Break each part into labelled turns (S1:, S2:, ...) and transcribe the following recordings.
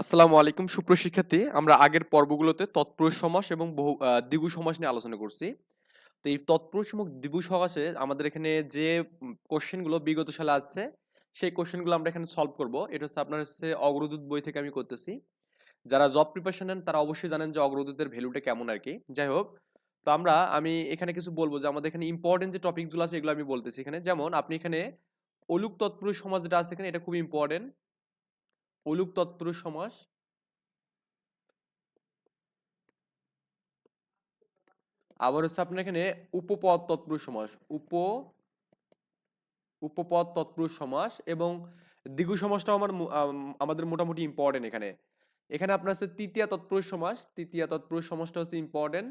S1: আসসালামু আলাইকুম সুপ্রশিক্ষার্থী আমরা আগের পর্বগুলোতে তৎপুরুষ সমাস এবং বহু দ্বিগু সমাস নিয়ে আলোচনা করছি। তো এই তৎপুরুষ এবং দ্বিগু সমাসে আমাদের এখানে যে কোশ্চেনগুলো বিগত সালে আসছে, সেই কোশ্চেনগুলো আমরা এখানে সলভ করব। এটা হচ্ছে আপনার হচ্ছে অগ্রদূত বই থেকে আমি করতেছি। যারা জব প্রিপারেশন নেন, তারা অবশ্যই জানেন যে অগ্রদূতের ভ্যালুটা কেমন আর কি। যাই হোক, তো আমরা, আমি এখানে কিছু বলব যে আমাদের এখানে ইম্পর্টেন্ট যে টপিকগুলো আছে, এগুলো আমি বলতেছি এখানে। যেমন, আপনি এখানে অলুক তৎপুরুষ সমাজ যেটা আছে এখানে, এটা খুব ইম্পর্টেন্ট অলুক তৎপুরুষ সমাস। আবার হচ্ছে আপনার এখানে উপপদ তৎপুরুষ সমাস। উপ উপপদ তৎপুরুষ সমাস এবং দ্বিগু সমাসটাও আমার আমাদের মোটামুটি ইম্পর্টেন্ট এখানে। এখানে আপনার হচ্ছে তৃতীয় তৎপুরুষ সমাস। তৃতীয় তৎপুরুষ সমাসটা হচ্ছে ইম্পর্টেন্ট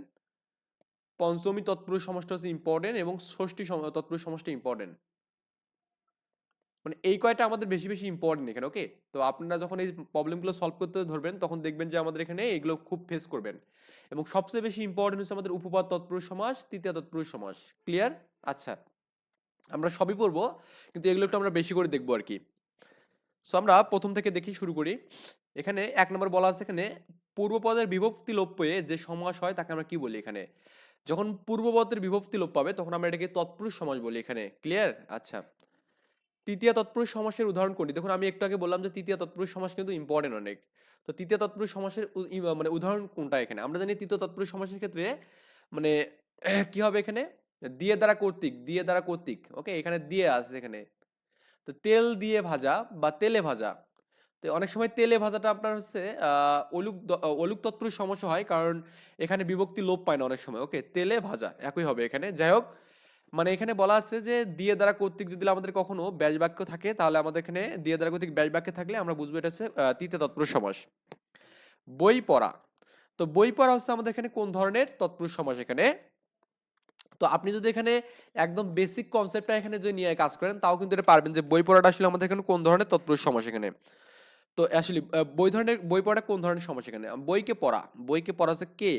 S1: পঞ্চমী তৎপুরুষ সমাসটা হচ্ছে ইম্পর্টেন্ট এবং ষষ্ঠী তৎপুরুষ সমাসটা ইম্পর্টেন্ট মানে এই কয়টা আমাদের বেশি বেশি ইম্পর্টেন্ট এখানে ওকে তো আপনারা যখন এই প্রবলেমগুলো সলভ করতে ধরবেন, তখন দেখবেন যে আমাদের এখানে এগুলো খুব ফেস করবেন। এবং সবচেয়ে বেশি ইম্পর্টেন্ট হচ্ছে আমাদের উপপাদ তৎপুরুষ সমাস, তৃতীয় তৎপুরুষ সমাস। ক্লিয়ার আচ্ছা। আমরা সবই পড়ব, কিন্তু এগুলো একটু আমরা বেশি করে দেখব আর কি। সো আমরা প্রথম থেকে দেখি শুরু করি। এখানে এক নম্বর বলা আছে এখানে, পূর্বপদের বিভক্তি লোপ পেয়ে যে সমাস হয় তাকে আমরা কি বলি এখানে? যখন পূর্বপদের বিভক্তি লোপ পাবে, তখন আমরা এটাকে তৎপুরুষ সমাস বলি এখানে। ক্লিয়ার আচ্ছা। তৃতীয় তৎপুরুষ সমাসের উদাহরণ করি দেখুন, আমি একটু আগে বললাম যে তৃতীয় তৎপুরুষ সমাস কিন্তু ইম্পর্টেন্ট অনেক। তো তৃতীয় তৎপুরুষ সমাসের মানে উদাহরণ কোনটা এখানে? আমরা জানি তৃতীয় তৎপুরুষ সমাসের ক্ষেত্রে মানে কি হবে এখানে? দিয়ে দ্বারা কর্তৃক, দিয়ে দ্বারা কর্তৃক ওকে এখানে দিয়ে আছে এখানে। তো তেল দিয়ে ভাজা বা তেলে ভাজা। তো অনেক সময় তেলে ভাজাটা আপনার হচ্ছে অলুক অলুক তৎপুরুষ সমস্যা হয়, কারণ এখানে বিভক্তি লোপ পায় না অনেক সময় ওকে তেলে ভাজা, একই হবে এখানে। যাই হোক মানে এখানে বলা আছে যে দিয়ে দ্বারা কর্তৃক যদি আমাদের কখনো ব্যাজ বাক্য থাকে, তাহলে আমাদের এখানে দিয়ে দ্বারা কর্তৃক ব্যাজ বাক্যে থাকলে আমরা বুঝব এটা হচ্ছে তৃতীয় তৎপুরুষ সমাস বই পড়া। তো বই পড়া হচ্ছে আমাদের এখানে কোন ধরনের তৎপুরুষ সমাস এখানে? তো আপনি যদি এখানে একদম বেসিক কনসেপ্টটা এখানে যদি নিয়ে কাজ করেন, তাও কিন্তু এটা পারবেন যে বই পড়াটা আসলে আমাদের এখানে কোন ধরনের তৎপুরুষ সমাস এখানে? তো আসলে বই ধরনের, বই পড়াটা কোন ধরনের সমাস এখানে? বইকে পড়া। বইকে পড়া হচ্ছে কে?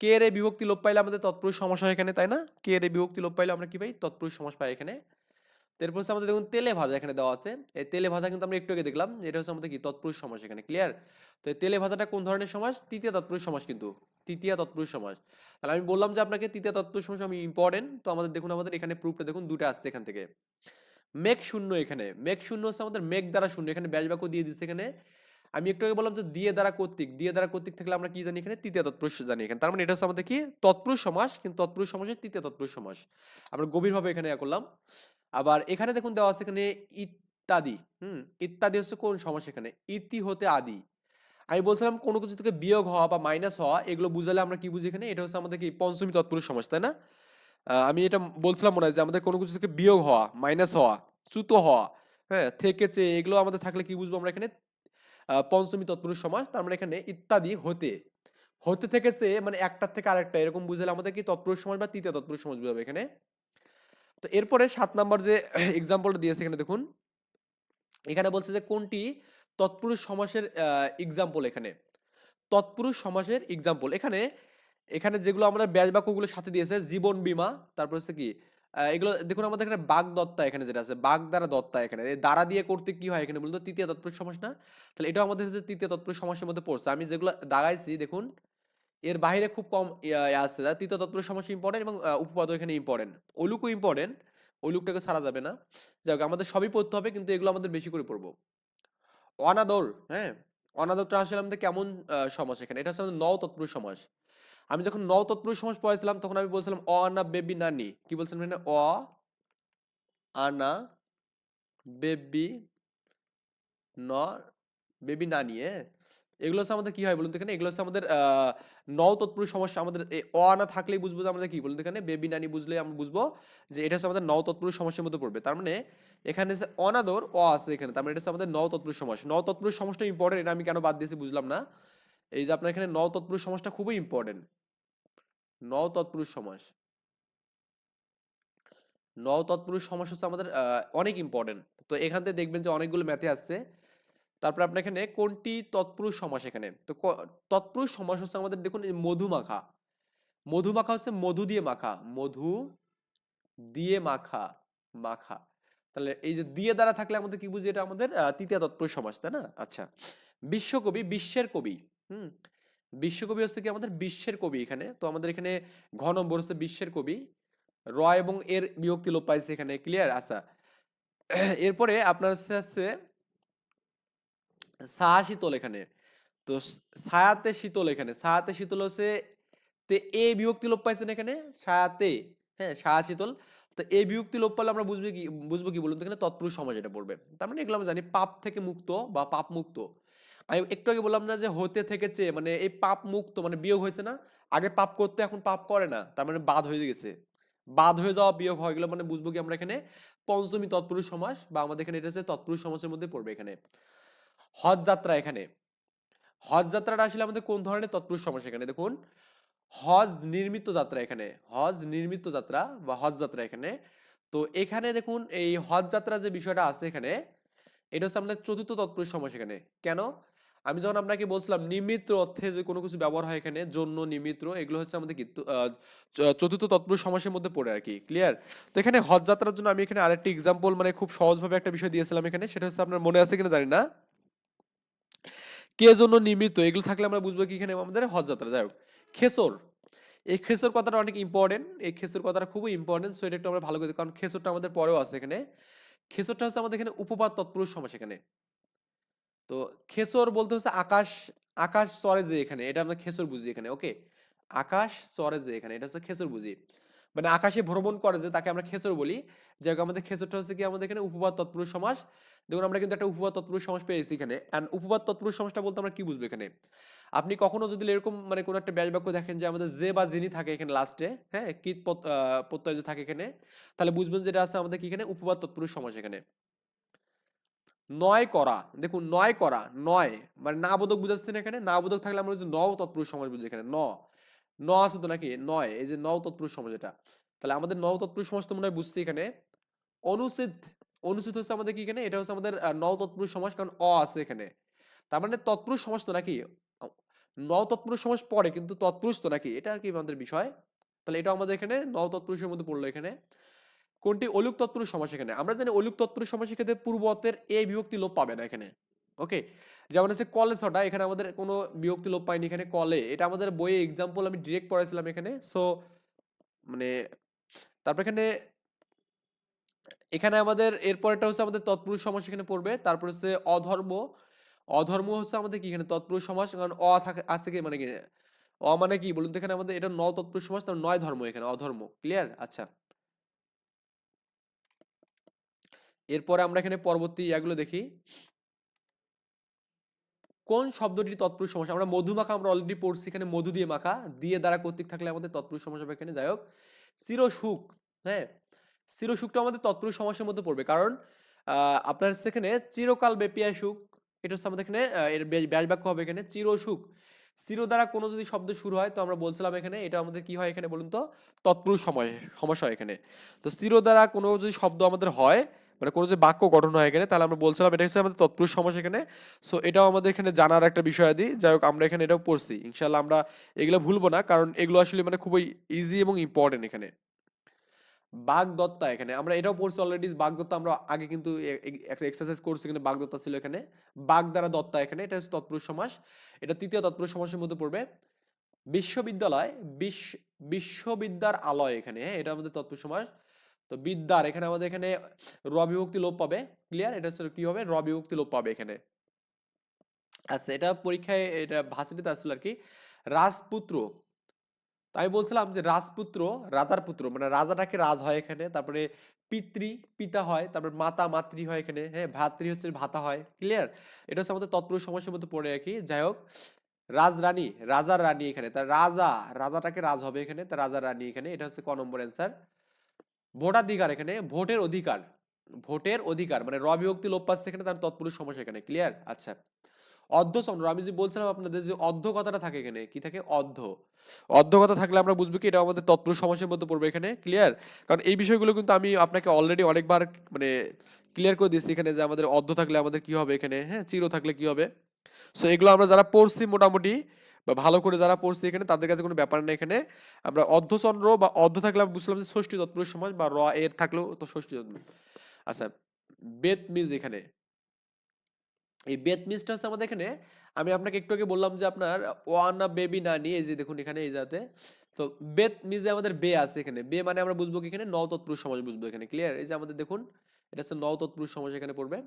S1: কে এর বিভক্তি লোপ পাইলে আমাদের তৎপুরুষ সমাস হয় এখানে, তাই না? কে এর বিভক্তি লোপ পাইলে আমরা কি পাই? তৎপুরুষ সমাস পাই এখানে। এরপর হচ্ছে আমাদের দেখুন তেলে ভাজা এখানে দেওয়া আছে। এই তেলে ভাজা কিন্তু আমরা একটু আগে দেখলাম, এটা হচ্ছে আমাদের কি? তৎপুরুষ সমাস এখানে ক্লিয়ার তো এই তেলে ভাজাটা কোন ধরনের সমাস? তৃতীয় তৎপুরুষ সমাস কিন্তু, তৃতীয় তৎপুরুষ সমাস। তাহলে আমি বললাম যে আপনাকে তৃতীয় তৎপুরুষ সমাস আমি ইম্পর্টেন্ট তো আমাদের দেখুন, আমাদের এখানে প্রুফটা দেখুন দুটো আসছে এখান থেকে। মেঘ শূন্য এখানে, মেঘ শূন্য হচ্ছে আমাদের মেঘ দ্বারা শূন্য, এখানে ব্যাজ বাক্য দিয়ে দিচ্ছে এখানে। আমি একটু আগে বললাম যে দিয়ে দ্বারা কর্তৃক, দিয়ে দ্বারা কর্তৃক থাকলে আমরা কি জানি এখানে? তৃতীয় তৎপুরুষ জানি এখানে। তার মানে এটা হচ্ছে আমাদের কি? তৎপুরুষ সমাস, কিন্তু তৎপুরুষ সমাসের তৃতীয় তৎপুরুষ সমাস। আমরা গভীরভাবে এখানে করলাম। আবার এখানে দেখুন দেওয়া আছে এখানে ইত্যাদি। হুম? ইত্যাদি হচ্ছে কোন সমাস এখানে? ইতি হতে আদি। আমি বলছিলাম কোনো কিছু থেকে বিয়োগ হওয়া বা মাইনাস হওয়া, এগুলো বুঝালে আমরা কি বুঝি এখানে? এটা হচ্ছে আমাদের কি? পঞ্চমী তৎপুরুষ সমাস, তাই না? আমি এটা বলছিলাম মনে হয় যে আমাদের কোনো কিছু থেকে বিয়োগ হওয়া মাইনাস হওয়া, চ্যুত হওয়া হ্যাঁ থেকেছে এগুলো আমাদের থাকলে কি বুঝব আমরা এখানে? পঞ্চমী, তৎপুরুষ সমাস, তার মানে এখানে ইত্যাদি হতে হতে থেকেছে মানে একটার থেকে আরেকটা, এরকম বুঝলে আমাদের কি তৎপুরুষ সমাস বা তৃতীয় তৎপুরুষ সমাজ বুঝাবে এখানে? তো এরপরে সাত নাম্বার যে এক্সাম্পলটা দিয়েছে এখানে দেখুন, এখানে বলছে যে কোনটি? তৎপুরুষ সমাসের এক্সাম্পল এখানে। তৎপুরুষ সমাসের এক্সাম্পল এখানে এখানে যেগুলো আমরা ব্যাজ বাক্যগুলো সাথে দিয়েছে, জীবন বীমা, তারপর হচ্ছে কি? এগুলো দেখুন আমাদের এখানে বাঘ দত্তা এখানে যেটা আছে, বাঘ দ্বারা দত্তা এখানে। এই দ্বারা দিয়ে করতে কি হয় এখানে বলতো তৃতীয় তৎপুরুষ সমাস না? তাহলে এটাও আমাদের তৃতীয় তৎপুরুষ সমাসের মধ্যে পড়ছে। আমি যেগুলো দাগাইছি দেখুন, এর বাইরে খুব কম যা তৃতীয় তৎপুরুষ সমাস ইম্পর্টেন্ট এবং উপপাদ এখানে ইম্পর্টেন্ট অলুকও ইম্পর্টেন্ট অলুকটাকে ছাড়া যাবে না। যাই হোক, আমাদের সবই পড়তে হবে কিন্তু এগুলো আমাদের বেশি করে পড়ব। অনাদর হ্যাঁ? অনাদরটা আসলে আমাদের কেমন সমাস এখানে? এটা হচ্ছে আমাদের নও তৎপুরুষ সমাস। আমি যখন ন তৎপুরুষ সমাস পড়াইছিলাম, তখন আমি বলছিলাম, অ আনা বেবি, নানি। কি বলছিলাম এখানে অ আনা বেবি, ন, বেবি, নানি হ্যাঁ এগুলো হচ্ছে আমাদের কি হয় বলুন এখানে? এগুলো হচ্ছে আমাদের নও তৎপুরুষ সমস্যা আমাদের অ আনা থাকলেই বুঝব যে আমাদের কি? বলুন এখানে, বেবি, নানি বুঝলে আমরা বুঝব যে এটা হচ্ছে আমাদের নও তৎপুরুষ সমস্যার মধ্যে পড়বে। তার মানে এখানে যে অনাদর, অ আছে এখানে, তার মানে এটা হচ্ছে আমাদের নও তৎপুরুষ সমাস নও তৎপুরুষ সমাসটা ইম্পর্টেন্ট এটা আমি কেন বাদ দিয়েছি বুঝলাম না। এই যে আপনার এখানে নও তৎপুরুষ সমাসটা খুবই ইম্পর্টেন্ট নও তৎপুরুষ সমাস। নও তৎপুরুষ সমাস হচ্ছে আমাদের অনেক ইম্পর্টেন্ট তো এখান থেকে দেখবেন যে অনেকগুলো ম্যাথে আসছে। তারপরে আপনার এখানে কোনটি তৎপুরুষ সমাস এখানে? তো তৎপুরুষ সমাস হচ্ছে আমাদের দেখুন মধু মাখা। মধু মাখা হচ্ছে মধু দিয়ে মাখা। মধু দিয়ে মাখা। মাখা। তাহলে এই যে দিয়ে দ্বারা থাকলে আমাদের কি বুঝি এটা আমাদের তৃতীয় তৎপুরুষ সমাস, তাই না? আচ্ছা। বিশ্বকবি, বিশ্বের কবি, হুম? বিশ্বকবি হচ্ছে কি আমাদের বিশ্বের কবি এখানে। তো আমাদের এখানে ঘ নম্বর হচ্ছে বিশ্বের কবি। র এবং এর বিভক্তি লোপ পাইছে এখানে ক্লিয়ার আচ্ছা। এরপরে আপনার হচ্ছে আছে ছায়া শীতল এখানে। তো স- ছায়াতে শীতল এখানে। ছায়াতে শীতল হচ্ছে, তে এ বিভক্তি লোপ পাইছেন এখানে? ছায়াতে। হ্যাঁ ছায়া শীতল। তো এই বিভক্তি লোপ পালে আমরা বুঝব কি বুঝব কি বলুন তো এখানে? তৎপুরুষ সমাজ এটা পড়বে তার মানে এগুলো আমরা জানি, পাপ থেকে মুক্ত বা পাপ মুক্ত। আমি একটু আগে বললাম না যে হতে থেকেছে মানে এই পাপ মুক্ত মানে বিয়োগ হয়েছে না? আগে পাপ করতে, এখন পাপ করে না। তার মানে বাদ হয়ে গেছে। বাদ হয়ে যাওয়া, বিয়োগ হয়ে গেল মানে বুঝব কি আমরা এখানে পঞ্চমী তৎপুরুষ সমাস, বা আমাদের এখানে এটা হচ্ছে তৎপুরুষ সমাসের মধ্যে পড়বে এখানে। হজ যাত্রা এখানে। হজ যাত্রাটা আসলে আমাদের কোন ধরনের তৎপুরুষ সমাস এখানে? দেখুন, হজ নির্মিত যাত্রা এখানে। হজ নির্মিত যাত্রা বা হজ যাত্রা এখানে। তো এখানে দেখুন, এই হজ যাত্রা যে বিষয়টা আছে এখানে, এটা হচ্ছে আমাদের চতুর্থ তৎপুরুষ সমাস এখানে। কেন? আমি যখন আপনাকে বলছিলাম নিমিত্র অর্থে যে কোনো কিছু ব্যবহার হয় এখানে জন্য নিমিত্র, এগুলো হচ্ছে আমাদের কি? চতুর্থ তৎপুরুষ সমাসের মধ্যে পড়ে আর কি ক্লিয়ার তো এখানে হজ যাত্রার জন্য আমি এখানে আরেকটি এক্সাম্পল মানে খুব সহজভাবে একটা বিষয় দিয়েছিলাম এখানে, সেটা হচ্ছে আপনার মনে আছে কিনা জানি না। কে জন্য নিমিত্ত? এগুলো থাকলে আমরা বুঝব কি এখানে আমাদের হজ যাত্রা। যাই হোক, খেসর। এই খেসর কথাটা অনেক ইম্পর্টেন্ট এই খেসর কথাটা খুবই ইম্পর্টেন্ট সো এটা একটু আমরা ভালো করে কারণ খেসরটা আমাদের পরেও আছে এখানে। খেসরটা হচ্ছে আমাদের এখানে উপপাদ তৎপুরুষ সমাস এখানে। তো খেসর বলতে হচ্ছে আকাশ আকাশ চরে যে এখানে, এটা আমরা খেসর বুঝি এখানে, ওকে? আকাশ চরে যে এখানে, এটা হচ্ছে খেসর বুঝি। মানে আকাশে ভ্রমণ করে যে তাকে আমরা খেসর বলি যাই আমাদের খেসরটা হচ্ছে কি আমাদের এখানে উপপাদ তৎপুরুষ সমাস। দেখুন আমরা কিন্তু একটা উপপাদ তৎপুরুষ সমাস পেয়েছি এখানে অ্যান্ড উপপাদ তৎপুরুষ সমাসটা বলতে আমরা কি বুঝব এখানে? আপনি কখনো যদি এরকম মানে কোনো একটা ব্যাস বাক্য দেখেন যে আমাদের যে বা যিনি থাকে এখানে লাস্টে হ্যাঁ? কিত প্রত্যয় যে থাকে এখানে, তাহলে বুঝবেন যেটা আছে আমাদের কি এখানে? উপপাদ তৎপুরুষ সমাস এখানে। নয় করা। দেখুন, নয় করা, নয়। মানে না বোধক বুঝাচ্ছেন এখানে? না বোধক থাকলে আমরা নও তৎপুরুষ সমাজ বুঝি এখানে, ন। ন আছে তো নাকি? নয়, এই যে নও তৎপুরুষ সমাজ এটা। তাহলে আমাদের নও তৎপুরুষ সমাজ তো মনে হয় বুঝছি এখানে। অনুচিত অনুচিত হচ্ছে আমাদের কি এখানে? এটা হচ্ছে আমাদের নও তৎপুরুষ সমাজ কারণ অ আছে এখানে। তার মানে তৎপুরুষ সমাজ তো নাকি? নও তৎপুরুষ সমাজ পড়ে কিন্তু তৎপুরুষ তো নাকি? এটা আর কি আমাদের বিষয়। তাহলে এটা আমাদের এখানে নও তৎপুরুষের মধ্যে পড়ল এখানে। কোনটি অলুক তৎপুরুষ সমাস এখানে? আমরা জানি অলুক তৎপুরুষ সমাসের ক্ষেত্রে পূর্বতের এ বিভক্তি লোপ পাবে না এখানে। ওকে? যেমন হচ্ছে কলে ছটা, এখানে আমাদের কোনো বিভক্তি লোপ পাইনি এখানে কলে। এটা আমাদের বইয়ে এক্সাম্পল আমি ডিরেক্ট পড়াইছিলাম এখানে। সো মানে তারপর এখানে এখানে আমাদের এরপরটা হচ্ছে আমাদের তৎপুরুষ সমাস এখানে পড়বে। তারপর হচ্ছে অধর্ম। অধর্ম হচ্ছে আমাদের কি এখানে? তৎপুরুষ সমাস কারণ অ থাকে, আছে কি? মানে কি? অ মানে কি? বলুন তো এখানে আমাদের, এটা ন তৎপুরুষ সমাস তার নয় ধর্ম এখানে, অধর্ম। ক্লিয়ার আচ্ছা। এরপরে আমরা এখানে পরবর্তী ইয়াগুলো দেখি। কোন শব্দটি তৎপুরুষ সমাস আমরা মধু মাখা আমরা অলরেডি পড়ছি, এখানে মধু দিয়ে মাখা। দিয়ে দ্বারা কর্তৃক থাকলে আমাদের তৎপুরুষ সমাস হবে এখানে। যাই হোক চিরসুখ হ্যাঁ? চিরসুখটা আমাদের তৎপুরুষ সমাসের মধ্যে পড়বে। কারণ আপনার সেখানে চিরকাল ব্যাপিয়া সুখ এটা হচ্ছে আমাদের এখানে এর ব্যাস বাক্য হবে এখানে চিরসুখ। চির দ্বারা কোনো যদি শব্দ শুরু হয়, তো আমরা বলছিলাম এখানে, এটা আমাদের কি হয় এখানে বলুন তো? তৎপুরুষ সময়, সমস্যা হয় এখানে। তো চির দ্বারা কোনো যদি শব্দ আমাদের হয় মানে কোনো যে বাক্য গঠন হয় এখানে তাহলে আমরা বলছিলাম এটা হচ্ছে আমাদের তৎপুরুষ সমাস এখানে সো এটাও আমাদের এখানে জানার একটা বিষয় আদি। যাই হোক, আমরা এখানে এটাও পড়ছি। ইনশাল্লাহ আমরা এগুলো ভুলবো না, কারণ এগুলো আসলে মানে খুবই ইজি এবং ইম্পর্টেন্ট এখানে। বাগদত্তা এখানে, আমরা এটাও পড়ছি অলরেডি বাগদত্তা আমরা আগে কিন্তু একটা এক্সারসাইজ করছি এখানে, বাগদত্তা ছিল এখানে। বাগ দ্বারা দত্তা এখানে, এটা হচ্ছে তৎপুরুষ সমাস। এটা তৃতীয় তৎপুরুষ সমাসের মধ্যে পড়বে। বিশ্ববিদ্যালয় বিশ্ব বিশ্ববিদ্যার আলয় এখানে হ্যাঁ এটা আমাদের তৎপুরুষ সমাস। তো বিদ্যার, এখানে আমাদের এখানে র বিভক্তি লোপ পাবে ক্লিয়ার এটা হচ্ছে কি হবে? র বিভক্তি লোপ পাবে এখানে। আচ্ছা এটা পরীক্ষায়, এটা ভার্সিটিতে আসছিল আর কি রাজপুত্র তাই বলছিলাম যে রাজপুত্র, রাজার পুত্র মানে রাজাটাকে রাজ হয় এখানে, তারপরে পিতৃ, পিতা হয়, তারপরে মাতা, মাতৃ হয় এখানে হ্যাঁ ভাতৃ হচ্ছে ভাতা হয় ক্লিয়ার এটা হচ্ছে আমাদের তৎপুরুষ সমস্যার মধ্যে পড়ে আর কি যাই হোক, রাজরানী, রাজার রানী এখানে তার রাজা, রাজাটাকে রাজ হবে এখানে তার রাজার রানী এখানে, এটা হচ্ছে ক নম্বর অ্যান্সার ভোটাধিকার এখানে, ভোটের অধিকার ভোটের অধিকার মানে র লোপ পাচ্ছে এখানে তার তৎপুরুষ সমস্যা এখানে ক্লিয়ার আচ্ছা। অর্ধচন্দ্র আমি যে বলছিলাম আপনাদের যে অর্ধ কথাটা থাকে এখানে, কি থাকে? অর্ধ। অর্ধ কথা থাকলে আমরা বুঝব কি এটা আমাদের তৎপুরুষ সমস্যার মধ্যে পড়বে এখানে ক্লিয়ার কারণ এই বিষয়গুলো কিন্তু আমি আপনাকে অলরেডি অনেকবার মানে ক্লিয়ার করে দিয়েছি এখানে যে আমাদের অর্ধ থাকলে আমাদের কি হবে এখানে হ্যাঁ? চির থাকলে কি হবে? সো এগুলো আমরা যারা পড়ছি মোটামুটি বা ভালো করে যারা পড়ছে এখানে, তাদের কাছে কোনো ব্যাপার নেই এখানে। আমরা অর্ধচন্দ্র বা অর্ধ থাকলে আমরা বুঝলাম যে ষষ্ঠী তৎপুরুষ সমাজ বা র এর থাকলেও তো ষষ্ঠী তৎপুরুষ। আচ্ছা বেত মিজ এখানে। এই বেত মিজটা হচ্ছে আমাদের এখানে, আমি আপনাকে একটু আগে বললাম যে আপনার ওয়ানা বেবি না নিয়ে এই যে দেখুন এখানে, এই যাতে তো বেত মিজ আমাদের বে আছে এখানে। বে মানে আমরা বুঝব কি এখানে? ন তৎপুরুষ সমাজ বুঝব এখানে ক্লিয়ার এই যে আমাদের দেখুন, এটা হচ্ছে ন তৎপুরুষ সমাজ এখানে পড়বে।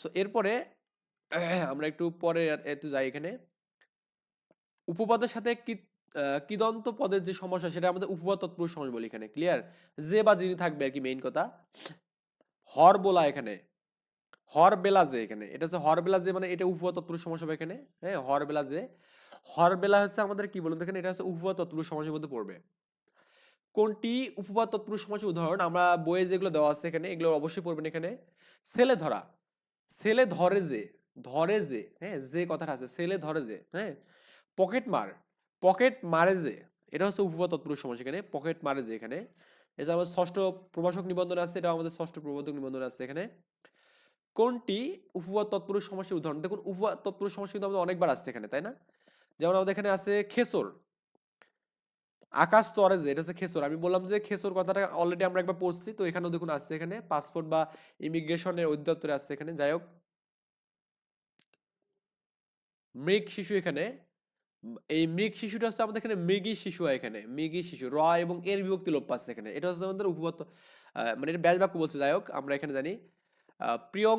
S1: সো এরপরে, আমরা একটু পরে একটু যাই এখানে। উপপদের সাথে কিদন্ত পদের যে সমস্যা, সেটা আমাদের উপপদ তৎপুরুষ সমাজ বলি এখানে ক্লিয়ার যে বা যিনি থাকবে আর কি মেইন কথা। হর বলা এখানে, হর বেলা যে এখানে, এটা হচ্ছে হর বেলা যে মানে এটা উপপদ তৎপুরুষ সমাস হবে এখানে হ্যাঁ? হর বেলা যে, হর বেলা হচ্ছে আমাদের কি বলুন তো এখানে, এটা হচ্ছে উপপদ তৎপুরুষ সমাসের মধ্যে পড়বে। কোনটি উপপদ তৎপুরুষ সমাসের উদাহরণ? আমরা বইয়ে যেগুলো দেওয়া আছে এখানে, এগুলো অবশ্যই পড়বেন এখানে। ছেলে ধরা, ছেলে ধরে যে ধরে যে হ্যাঁ? যে কথাটা আছে, ছেলে ধরে যে হ্যাঁ? পকেট মার, পকেট মারে যে, এটা হচ্ছে উপপদ তৎপুরুষ সমাস এখানে, পকেট মারে যে এখানে। এটা আমাদের ষষ্ঠ প্রভাষক নিবন্ধন আছে এটা আমাদের ষষ্ঠ প্রবর্তক নিবন্ধন আছে এখানে। কোনটি উপবাদ তৎপুরুষ সমাসের উদাহরণ? দেখুন উপবাদ তৎপুরুষ সমাস কিন্তু আমাদের অনেকবার আসছে এখানে, তাই না? যেমন আমাদের এখানে আছে খেসর। আকাশ তরে যে, এটা হচ্ছে খেসর। আমি বললাম যে, খেসর কথাটা অলরেডি আমরা একবার পড়ছি, তো এখানেও দেখুন আসছে এখানে পাসপোর্ট বা ইমিগ্রেশনের অধিদপ্তরে আসছে এখানে, যাই হোক। মৃগ শিশু এখানে এই মৃগ শিশুটা হচ্ছে আমাদের এখানে মৃগি শিশু এখানে, মৃগি শিশু, র এবং এর বিভক্তি লোপ পাচ্ছে এখানে। এটা হচ্ছে আমাদের উপপাদ্য মানে এটা ব্যাস বাক্য বলছে, যাই হোক, আমরা এখানে জানি। প্রিয়ং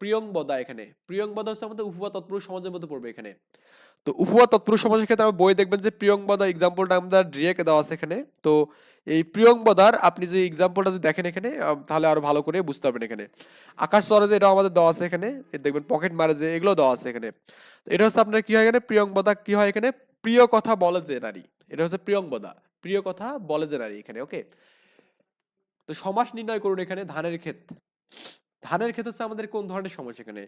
S1: প্রিয়ংবদা এখানে। প্রিয়ংবদা হচ্ছে আমাদের উপপা তৎপুরুষ সমাজের মধ্যে পড়বে এখানে। তো উপপা তৎপুরুষ সমাজের ক্ষেত্রে আমরা বই দেখবেন যে প্রিয়ংবদা এক্সাম্পলটা আমাদের ডিরেক্ট দেওয়া আছে এখানে। তো এই প্রিয়ংবদার আপনি যে এক্সাম্পলটা যদি দেখেন এখানে তাহলে আরও ভালো করে বুঝতে পারবেন এখানে। আকাশ চরে যে এটা আমাদের দেওয়া আছে এখানে। দেখবেন পকেট মারে যে এগুলো দেওয়া আছে এখানে। এটা হচ্ছে আপনার কি হয় এখানে? প্রিয়ংবদা কি হয় এখানে? প্রিয় কথা বলে যে নারী। এটা হচ্ছে প্রিয়ংবদা প্রিয় কথা বলে যে নারী এখানে, ওকে? তো সমাস নির্ণয় করুন এখানে ধানের ক্ষেত। ধানের ক্ষেত হচ্ছে আমাদের কোন ধরনের সমাস এখানে?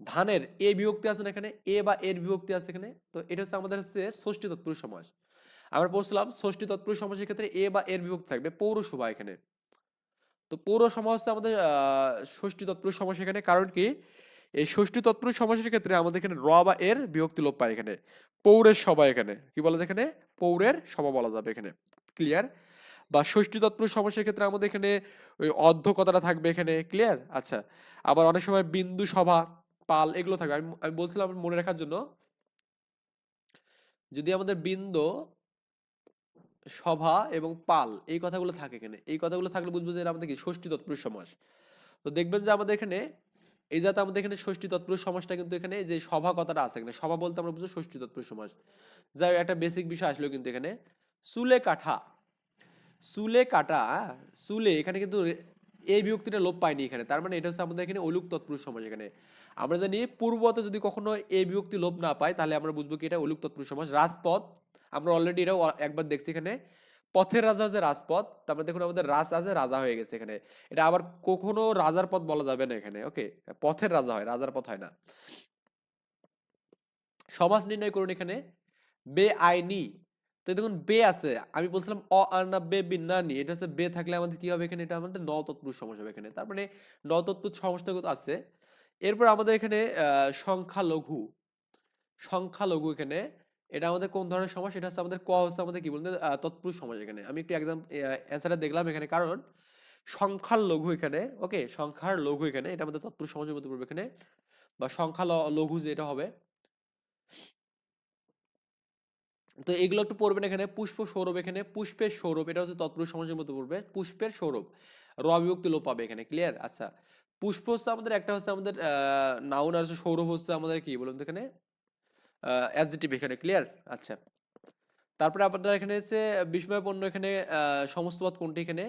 S1: ধানের এ বিভক্তি আছে না এখানে? এ বা এর বিভক্তি আছে এখানে? তো এটা হচ্ছে আমাদের হচ্ছে ষষ্ঠী তৎপুরুষ সমাস। আমরা পড়ছিলাম ষষ্ঠী তৎপুরুষ সমাসের ক্ষেত্রে এ বা এর বিভক্তি থাকবে পৌরসভা এখানে। তো পৌরসভা হচ্ছে আমাদের ষষ্ঠী তৎপুরুষ সমাস এখানে। কারণ কি? এই ষষ্ঠী তৎপুরুষ সমাসের ক্ষেত্রে আমাদের এখানে র বা এর বিভক্তি লোপ পায় এখানে। পৌরের সভা এখানে। কি বলা যায় এখানে? পৌরের সভা বলা যাবে এখানে। ক্লিয়ার বা ষষ্ঠী তৎপুরুষ সমাসের ক্ষেত্রে আমাদের এখানে ওই অর্ধ কথাটা থাকবে এখানে ক্লিয়ার আচ্ছা। আবার অনেক সময় বিন্দু সভা, পাল এগুলো থাকবে। আমি আমি বলছিলাম মনে রাখার জন্য, যদি আমাদের বিন্দু, সভা এবং পাল এই কথাগুলো থাকে এখানে, এই কথাগুলো থাকলে বুঝব যে আমাদের কি? ষষ্ঠী তৎপুরুষ সমাস। তো দেখবেন যে আমাদের এখানে, এই যাতে আমাদের এখানে ষষ্ঠী তৎপুরুষ সমাসটা কিন্তু এখানে যে সভা কথাটা আছে এখানে, সভা বলতে আমরা বুঝব ষষ্ঠী তৎপুরুষ সমাস। যাই একটা বেসিক বিষয় আসলো কিন্তু এখানে। চুলে কাঠা চুলে কাটা চুলে এখানে কিন্তু এই বিভক্তিটা লোপ পায়নি এখানে। তার মানে এটা হচ্ছে আমাদের এখানে অলুক তৎপুরুষ সমাস এখানে। আমরা জানি পূর্বতে যদি কখনো এই বিভক্তি লোপ না পায়, তাহলে আমরা বুঝব কি এটা অলুক তৎপুরুষ সমাস রাজপথ। আমরা অলরেডি এটাও একবার দেখছি এখানে। পথের রাজা হচ্ছে রাজপথ তারপরে দেখুন আমাদের রাজ আছে, রাজা হয়ে গেছে এখানে। এটা আবার কখনো রাজার পথ বলা যাবে না এখানে ওকে পথের রাজা হয়, রাজার পথ হয় না। সমাজ নির্ণয় করুন এখানে। বে আইনি তো দেখুন, বে আছে। আমি বলছিলাম অ আর না বে, বি, না, নি। এটা হচ্ছে বে থাকলে আমাদের কি হবে এখানে? এটা আমাদের ন তৎপুরুষ সমাস হবে এখানে। তার মানে ন তৎপুরুষ সমাসটা কিন্তু আছে। এরপর আমাদের এখানে সংখ্যালঘু। সংখ্যালঘু এখানে, এটা আমাদের কোন ধরনের সমাস এটা হচ্ছে আমাদের ক হচ্ছে আমাদের কি বলতে তৎপুরুষ সমাস এখানে। আমি একটু এক্সাম অ্যান্সারটা দেখলাম এখানে। কারণ সংখ্যার লঘু এখানে ওকে সংখ্যার লঘু এখানে, এটা আমাদের তৎপুরুষ সমাজের মধ্যে পড়বে এখানে। বা সংখ্যা লঘু যেটা হবে। তো এগুলো একটু পড়বেন এখানে পুষ্প সৌরভ এখানে পুষ্পের সৌরভ এটা হচ্ছে তৎপুরুষ সমাজের মধ্যে পড়বে পুষ্পের সৌরভ। র বিভক্তি লোপ পাবে এখানে ক্লিয়ার আচ্ছা। পুষ্প হচ্ছে আমাদের একটা হচ্ছে আমাদের নাউন আর সৌরভ হচ্ছে আমাদের কি বলুন তো এখানে? অ্যাডজেক্টিভ এখানে ক্লিয়ার আচ্ছা। তারপরে আপনার এখানে হচ্ছে বিস্ময় পণ্য এখানে আহ, সমস্ত পদ কোনটি এখানে?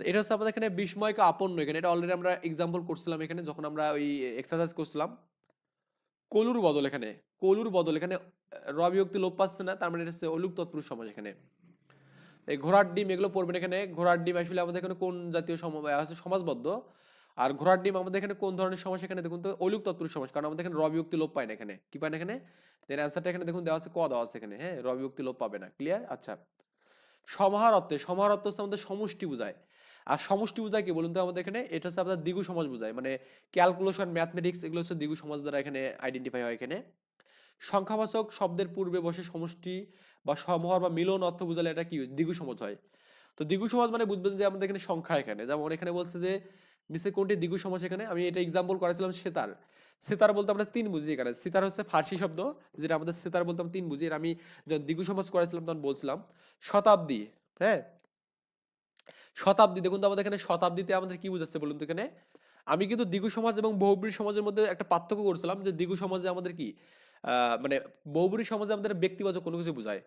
S1: তো এটা হচ্ছে আমাদের এখানে বিস্ময়কে আপন্ন এখানে এটা অলরেডি আমরা এক্সাম্পল করছিলাম এখানে যখন আমরা ওই এক্সারসাইজ করছিলাম। কলুর বদল এখানে। কলুর বদল এখানে আহ, র বিভক্তি লোপ পাচ্ছে না তার মানে এটা হচ্ছে অলুক তৎপুরুষ সমাজ এখানে। এই ঘোড়ার ডিম এগুলো পড়বেন এখানে ঘোড়ার ডিম আসলে আমাদের এখানে কোন জাতীয় হচ্ছে সমাজবদ্ধ? আর ঘোড়ার ডিম আমাদের এখানে কোন ধরনের সমাজ এখানে দেখুন তো অলুক তৎপুরুষ সমাজ কারণ আমাদের এখানে র বিভক্তি লোপ পায় না এখানে। কি পায় না এখানে? দেন অ্যান্সারটা এখানে দেখুন দেওয়া আছে ক দেওয়া আছে এখানে হ্যাঁ? র বিভক্তি লোপ পাবে না ক্লিয়ার আচ্ছা। সমাহার অর্থে সমাহার অর্থ হচ্ছে আমাদের সমষ্টি বোঝায়। আর সমষ্টি বোঝায় কি বলুন তো আমাদের এখানে? এটা হচ্ছে আপনার দ্বিগু সমাজ বোঝায়। মানে ক্যালকুলেশন ম্যাথমেটিক্স এগুলো হচ্ছে দ্বিগু সমাজ দ্বারা এখানে আইডেন্টিফাই হয় এখানে। সংখ্যাবাচক শব্দের পূর্বে বসে সমষ্টি বা সমাহার বা মিলন অর্থ বোঝালে এটা কি? দ্বিগু সমাজ হয়। তো দ্বিগু সমাজ মানে বুঝবেন যে আমাদের এখানে সংখ্যা এখানে। যেমন এখানে বলছে যে, নিচের কোনটি দ্বিগু সমাজ এখানে? আমি এটা এক্সাম্পল করেছিলাম সেতার। সেতার বলতে আমরা তিন বুঝি এখানে। সেতার হচ্ছে ফার্সি শব্দ, যেটা আমাদের সেতার বলতে আমরা তিন বুঝি। এর আমি যখন দ্বিগু সমাস করেছিলাম তখন বলছিলাম, শতাব্দী হ্যাঁ? শতাব্দী, দেখুন তো আমাদের এখানে শতাব্দীতে আমাদের কি বুঝাচ্ছে বলুন তো এখানে? আমি কিন্তু দ্বিগু সমাজ এবং বহুব্রী সমাজের মধ্যে একটা পার্থক্য করছিলাম যে দ্বিগু সমাজে আমাদের কি মানে বহুব্রী সমাজে আমাদের ব্যক্তিবাচক কোনো কিছু বোঝায়।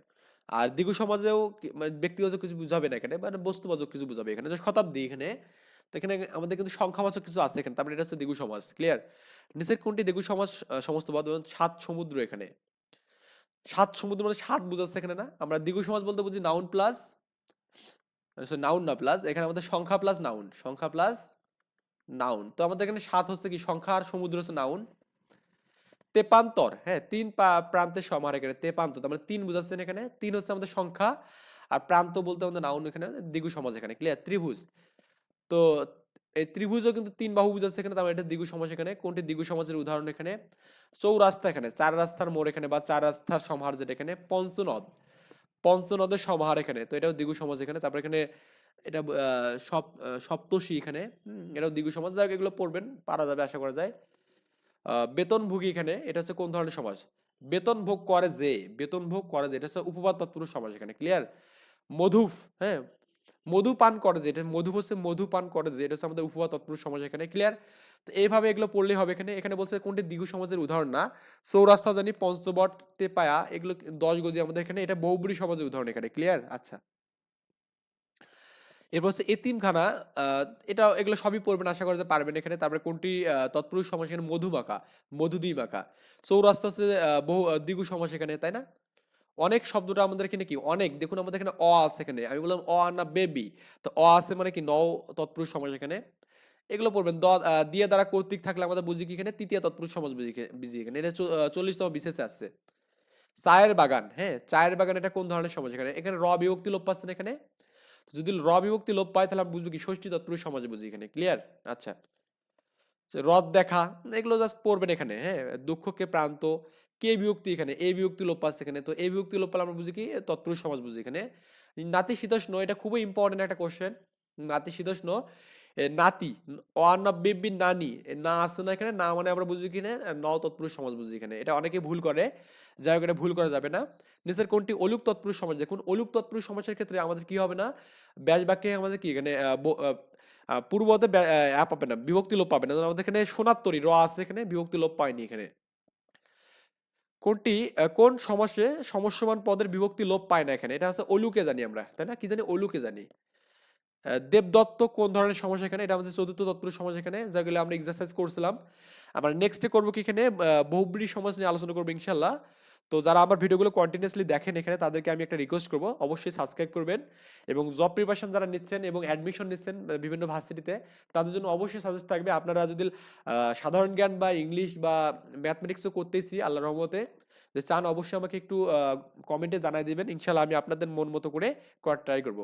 S1: আর দ্বিগু সমাজেও মানে ব্যক্তিবাচক কিছু বুঝাবে না এখানে মানে বস্তুবাচক কিছু বুঝাবে এখানে। যে শতাব্দী এখানে, তো এখানে আমাদের কিন্তু সংখ্যাবাচক কিছু আছে এখানে, তারপরে এটা হচ্ছে দ্বিগু সমাজ ক্লিয়ার নিচের কোনটি দ্বিগু সমাজ সমস্ত যেমন সাত সমুদ্র এখানে। সাত সমুদ্র মানে সাত বুঝাচ্ছে এখানে না? আমরা দ্বিগু সমাজ বলতে বুঝি নাউন প্লাস নাউন না প্লাস এখানে আমাদের সংখ্যা প্লাস নাউন সংখ্যা প্লাস নাউন তো আমাদের এখানে সাত হচ্ছে কি সংখ্যা আর সমুদ্র হচ্ছে নাউন তেপান্তর হ্যাঁ তিন প্রান্তের সমাহার এখানে তেপান্তর তার মানে তিন বুঝাচ্ছেন এখানে, তিন হচ্ছে আমাদের সংখ্যা, আর প্রান্ত বলতে আমাদের নাউন এখানে, দ্বিগু সমাজ এখানে ক্লিয়ার ত্রিভুজ। তো এই ত্রিভুজও কিন্তু তিন বাহু বুঝাচ্ছে এখানে, তার মানে এটা দ্বিগু সমাজ এখানে, কোনটি দ্বিগু সমাজের উদাহরণ এখানে? চৌরাস্তা এখানে, চার রাস্তার মোড় এখানে বা চার রাস্তার সমাহার যেটা এখানে, পঞ্চনদ। পঞ্চনদের সমাহার এখানে। তো এটাও দ্বিগু সমাজ এখানে। তারপর এখানে এটা সপ সপ্তষী এখানে। এটাও দ্বিগু সমাজ। যাই এগুলো পড়বেন, পারা যাবে, আশা করা যায়। বেতনভোগী এখানে, এটা হচ্ছে কোন ধরনের সমাজ? বেতন ভোগ করে যে বেতন ভোগ করে যে, এটা হচ্ছে উপবাদ তৎপুরুষ সমাজ এখানে ক্লিয়ার মধুফ হ্যাঁ? মধু পান করে যে, এটা মধু হচ্ছে মধু পান করে যে, এটা হচ্ছে আমাদের উপবাদ তৎপুরুষ সমাজ এখানে ক্লিয়ার তো এইভাবে এগুলো পড়লেই হবে এখানে। এখানে বলছে কোনটি দ্বিগু সমাজের উদাহরণ না। চৌরাস্তা জানি পঞ্চবট তেপায়া এগুলো দশ গজি আমাদের এখানে, এটা বহুবরী সমাজের উদাহরণ এখানে ক্লিয়ার আচ্ছা। এরপর হচ্ছে এতিমখানা এটা এগুলো সবই পড়বেন, আশা করা যে পারবেন এখানে। তারপরে কোনটি তৎপুরুষ সমাস এখানে মধুমাখা মধুদি মাখা চৌরাস্তা হচ্ছে বহু দ্বিগু সমাস এখানে, তাই না? অনেক শব্দটা আমাদের এখানে কি অনেক, দেখুন আমাদের এখানে অ আছে এখানে, আমি বললাম অ না বেবি, তো অ আছে মানে কি নও তৎপুরুষ সমাস এখানে, এগুলো পড়বেন, দ দিয়ে দ্বারা কর্তৃক থাকলে আমাদের বুঝি কি এখানে, তৃতীয় তৎপুরুষ সমাজ বুঝি বুঝি এখানে, এটা চল্লিশতম বিশেষে আছে। চায়ের বাগান হ্যাঁ চায়ের বাগান এটা কোন ধরনের সমাজ এখানে এখানে র বিভক্তি লোপ পাচ্ছেন এখানে যদি র বিভক্তি লোপ পায় তাহলে আমরা বুঝব কি ষষ্ঠী তৎপুরুষ সমাজে বুঝি এখানে ক্লিয়ার আচ্ছা যে রদ দেখা, এগুলো জাস্ট পড়বেন এখানে হ্যাঁ দুঃখকে প্রান্ত কে বিভক্তি এখানে? এ বিভক্তি লোপ পাচ্ছে এখানে। তো এ বিভক্তি লোপ পালে আমরা বুঝি কি? তৎপুরুষ সমাজ বুঝি এখানে। নাতি শীতোষ্ণ এটা খুবই ইম্পর্টেন্ট একটা কোশ্চেন নাতি শীতোষ্ণ এ, নাতি অনা বেবি নানি না আছে না এখানে না মানে আমরা বুঝি কিনে ন? তৎপুরুষ সমাজ বুঝি এখানে। এটা অনেকে ভুল করে। যাই হোক এটা ভুল করা যাবে না। নিচের কোনটি অলুক তৎপুরুষ সমাজ? দেখুন অলুক তৎপুরুষ সমাজের ক্ষেত্রে আমাদের কি হবে না? ব্যাস বাক্যে আমাদের কি এখানে পূর্বতে আহ, পাবে না বিভক্তি লোপ পাবে না। আমাদের এখানে সোনাত্তরি র আছে এখানে বিভক্তি লোপ পায়নি এখানে। কোনটি কোন সমাসে সমস্যমান পদের বিভক্তি লোপ পায় না এখানে? এটা হচ্ছে অলুকে জানি আমরা, তাই না? কি জানি? অলুকে জানি। দেবদত্ত কোন ধরনের সমস্যা এখানে? এটা আমাদের চতুর্থ তৎপুরুষ সমাজ এখানে যেগুলো আমরা এক্সারসাইজ করছিলাম। আমরা নেক্সটে করব কি এখানে? বহুব্রী সমাজ নিয়ে আলোচনা করব ইনশাল্লাহ তো যারা আমার ভিডিওগুলো কন্টিনিউসলি দেখেন এখানে, তাদেরকে আমি একটা রিকোয়েস্ট করব। অবশ্যই সাবস্ক্রাইব করবেন এবং জব প্রিপারেশন যারা নিচ্ছেন এবং অ্যাডমিশন নিচ্ছেন বিভিন্ন ভার্সিটিতে, তাদের জন্য অবশ্যই সাজেস্ট থাকবে। আপনারা যদি সাধারণ জ্ঞান বা ইংলিশ বা ম্যাথমেটিক্সও করতেছি, আল্লাহ রহমতে যে চান অবশ্যই আমাকে একটু কমেন্টে জানাই দেবেন। ইনশাল্লাহ আমি আপনাদের মন মতো করে করার ট্রাই করব।